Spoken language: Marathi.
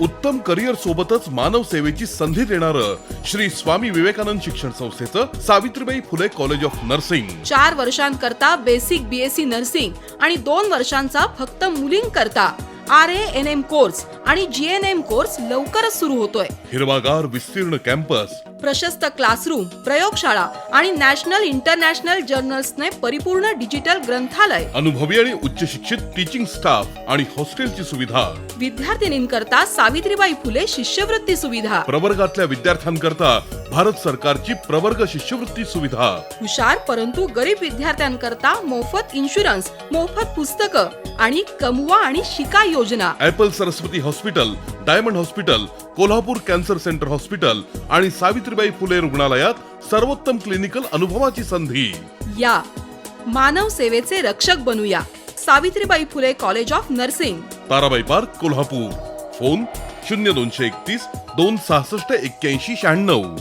उत्तम करिअर सोबतच मानव सेवेची संधी देणारं श्री स्वामी विवेकानंद शिक्षण संस्थेचं Savitribai Phule college of nursing. चार वर्षांकरता बेसिक बीएससी नर्सिंग आणि दोन वर्षांचा फक्त मुलींकरता. R A N M course आणि जी एन एम कोर्स लवकरच सुरू होतोय. हिरवागार विस्तीर्ण कॅम्पस. प्रशस्त क्लासरूम प्रयोगशाळा आणि नॅशनल इंटरनॅशनल जर्नल्सने परिपूर्ण डिजिटल ग्रंथालय. अनुभवी आणि उच्च शिक्षित टीचिंग स्टाफ आणि हॉस्टेलची सुविधा. विद्यार्थिनींकरता सावित्रीबाई फुले शिष्यवृत्ती सुविधा. प्रवर्गातल्या विद्यार्थ्यांकरता भारत सरकारची प्रवर्ग शिष्यवृत्ती सुविधा. हुशार परंतु गरीब विद्यार्थ्यांकरता मोफत इन्शुरन्स मोफत पुस्तकं आणि कमवा आणि शिका योजना. Apple Saraswati hospital diamond hospital Kolhapur cancer centre hospital आणि सावित्रीबाई फुले रुग्णालयात सर्वोत्तम क्लिनिकल अनुभवाची संधी. या. मानव सेवेचे रक्षक बनूया. Savitribai Phule college of nursing. Tarabai park Kolhapur. Phone शून्य दोनशे एकतीस दोन सहासष्ट एक्क्याऐंशी शहाण्णव.